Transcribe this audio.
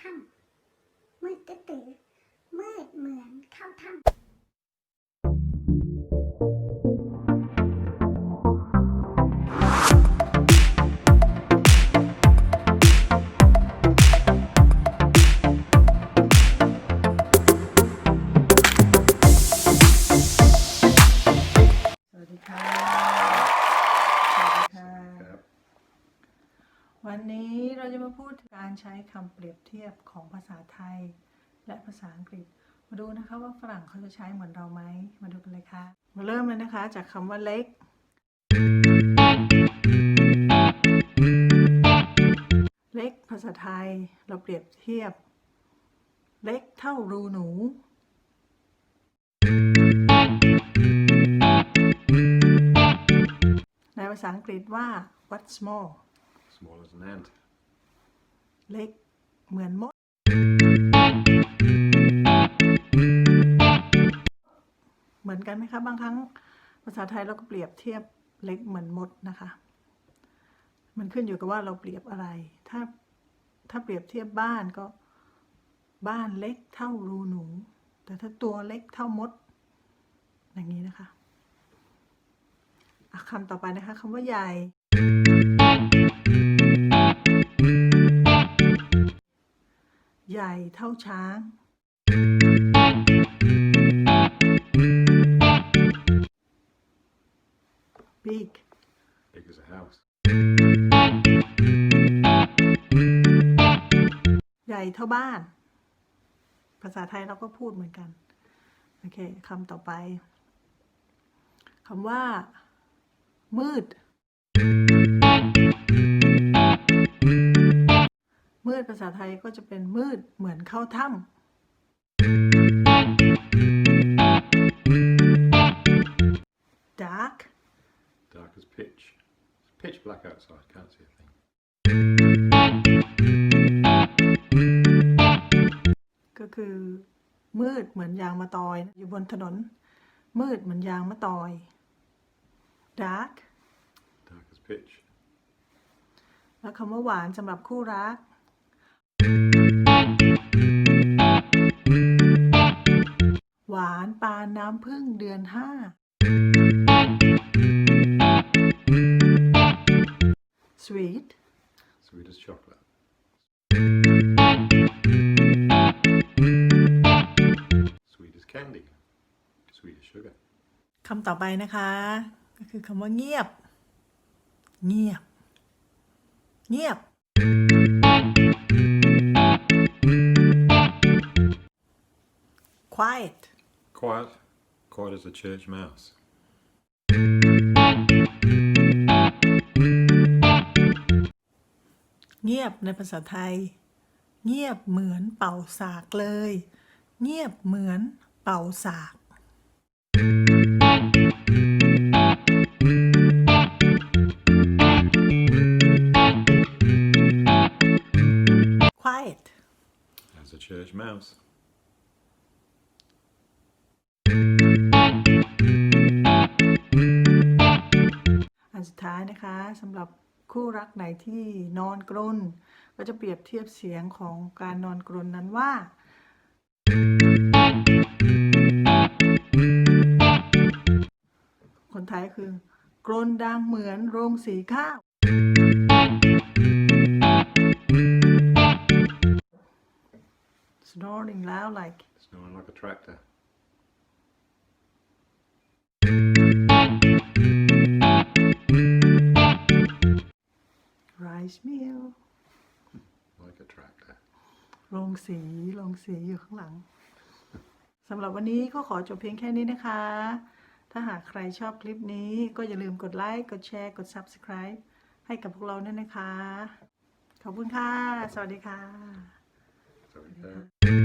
ถ้ำมืดตื้อมืดเหมือนเข้าถ้ำ เราจะมาพูดถึงการใช้คำเปรียบเทียบของภาษาไทย และภาษาอังกฤษ มาดูนะคะว่าฝรั่งเขาจะใช้เหมือนเราไหม มาดูกันเลยค่ะ มาเริ่มเลยนะคะ จากคำว่าเล็ก เล็กภาษาไทยเราเปรียบเทียบ เล็กเท่ารูหนู ในภาษาอังกฤษว่า what small Small as an ant. เล็กเหมือนมด เหมือนกันไหมคะบางครั้งภาษาไทยเราก็เปรียบเทียบเล็กเหมือนมดนะคะ มันขึ้นอยู่กับว่าเราเปรียบอะไร ถ้าถ้าเปรียบเทียบบ้านก็บ้านเล็กเท่ารูหนู แต่ถ้าตัวเล็กเท่ามด อย่างนี้นะคะอะคำต่อไปนะคะคำว่าใหญ่ เท่าช้าง big Big as a house. ใหญ่เท่าบ้าน ภาษาไทยเราก็พูดเหมือนกัน โอเคคำต่อไปคำว่า มืด ษาไทยก็จะเป็นมืดเหมือนเข้าถ้ำ dark Dark as pitch. It's pitch black outside. Can't see a thing. ก็คือ มืดเหมือนยางมะตอย อยู่บนถนน มืดเหมือนยางมะตอย dark Dark as pitch. แล้วคำว่าหวานสำหรับคู่รักานปานน้ำพึ่งเดือนห้า sweet Sweet as chocolate. Sweet as candy. Sweet as sugar. คำต่อไปนะคะ ก็คือคำว่าเงียบ เงียบ เงียบ quiet Quiet. Quiet as a church mouse. เงียบในภาษาไทย เงียบเหมือนเป่าสากเลย เงียบเหมือนเป่าสาก quiet As a church mouse. สุดท้ายนะคะสำหรับคู่รักไหนที่นอนกรนก็จะเปรียบเทียบเสียงของการนอนกรนนั้นว่า คนไทยคือกรนดังเหมือนโรงสีข้าว snoring loud like Snoring like a tractor. โรงสีโรงสีอยู่ข้างหลังสำหรับวันนี้ก็ขอจบเพียงแค่นี้นะคะ ถ้าหากใครชอบคลิปนี้ก็อย่าลืมกดไลค์ กดแชร์ กด Subscribe ให้กับพวกเราด้วยนะคะ ขอบคุณค่ะ สวัสดีค่ะ So, uh,